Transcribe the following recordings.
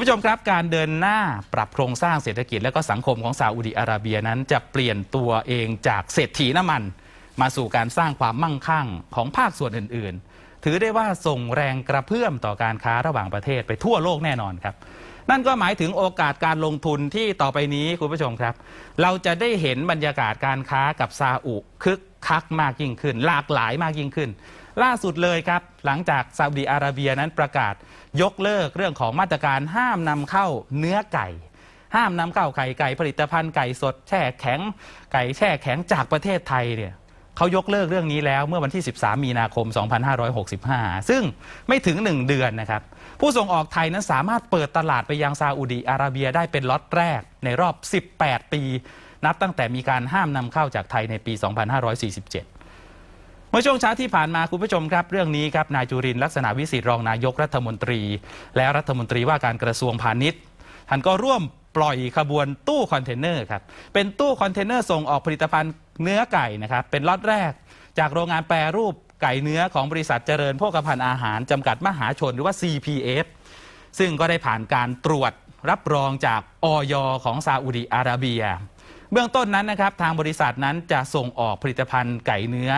ผู้ชมครับการเดินหน้าปรับโครงสร้างเศรษฐกิจและก็สังคมของซาอุดิอาระเบียนั้น จะเปลี่ยนตัวเองจากเศรษฐีน้ำมัน มาสู่การสร้างความมั่งคั่งของภาคส่วนอื่น ๆ ถือได้ว่าส่งแรงกระเพื่อมต่อการค้าระหว่างประเทศไปทั่วโลกแน่นอนครับ นั่นก็หมายถึงโอกาสการลงทุนที่ต่อไปนี้คุณผู้ชมครับ เราจะได้เห็นบรรยากาศการค้ากับซาอุคึกคักมากยิ่งขึ้น หลากหลายมากยิ่งขึ้น ล่าสุดเลยครับ หลังจากซาอุดิอาระเบียนั้นประกาศยกเลิกเรื่องของมาตรการห้ามนำเข้าเนื้อไก่ ห้ามนำเข้าไข่ไก่ผลิตภัณฑ์ไก่สดแช่แข็ง ไก่แช่แข็งจากประเทศไทยเนี่ยเขายกเลิกเรื่องนี้แล้วเมื่อวันที่ 13 มีนาคม 2565 ซึ่งไม่ถึง 1 เดือนนะครับ ผู้ส่งออกไทยนั้นสามารถเปิดตลาดไปยังซาอุดีอาระเบียได้เป็นล็อตแรกในรอบ 18 ปี นับตั้งแต่มีการห้ามนำเข้าจากไทยในปี 2547 เมื่อช่วงเช้าที่ผ่านมาคุณผู้ชมครับ เรื่องนี้ครับนายจุรินลักษณะวิสิทธิรองนายกรัฐมนตรี และรัฐมนตรีว่าการกระทรวงพาณิชย์ท่านก็ร่วมปล่อยขบวนตู้คอนเทนเนอร์ครับเป็นตู้คอนเทนเนอร์ส่งออกผลิตภัณฑ์เนื้อไก่นะครับเป็นล็อตแรก จากโรงงานแปรรูปไก่เนื้อของบริษัทเจริญโภคภัณฑ์อาหารจำกัดมหาชนหรือว่า CPF ซึ่งก็ได้ผ่านการตรวจรับรองจากออยของซาอุดิอาระเบีย เบื้องต้นนั้นนะครับทางบริษัทนั้นจะส่งออกผลิตภัณฑ์ไก่เนื้อ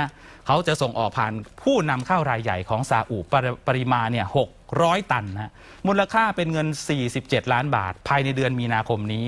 เขาจะส่งออกผ่านผู้นำเข้ารายใหญ่ของซาอุปริปริมาณเนี่ย600 ตันนะมูลค่าเป็นเงิน 47 ล้านบาท ภายในเดือนมีนาคมนี้